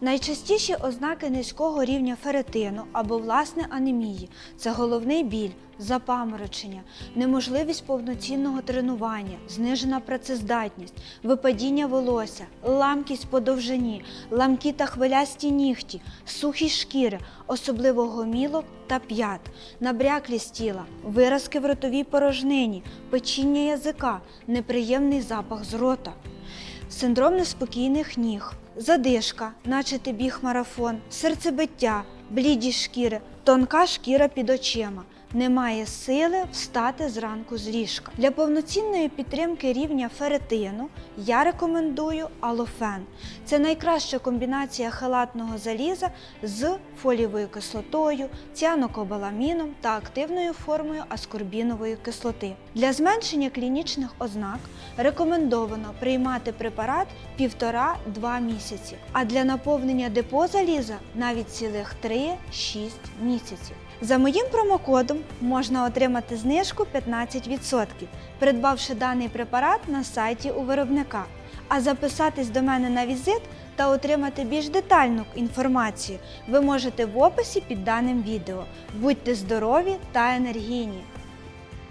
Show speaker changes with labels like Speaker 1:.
Speaker 1: Найчастіші ознаки низького рівня феретину або власне анемії це головний біль, запаморочення, неможливість повноцінного тренування, знижена працездатність, випадіння волосся, ламкість по довжині, ламкі та хвилясті нігті, сухість шкіри, особливо гомілок та п'ят, набряклість тіла, виразки в ротовій порожнині, печіння язика, неприємний запах з рота. Синдром неспокійних ніг, задишка, наче ти біг марафон, серцебиття, блідість шкіри, тонка шкіра під очима. Немає сили встати зранку з ліжка. Для повноцінної підтримки рівня феретину я рекомендую алофен. Це найкраща комбінація хелатного заліза з фолієвою кислотою, ціанокобаламіном та активною формою аскорбінової кислоти. Для зменшення клінічних ознак рекомендовано приймати препарат 1,5-2 місяці, а для наповнення депо заліза навіть цілих 3-6 місяців. За моїм промокодом можна отримати знижку 15%, придбавши даний препарат на сайті у виробника. А записатись до мене на візит та отримати більш детальну інформацію ви можете в описі під даним відео. Будьте здорові та енергійні!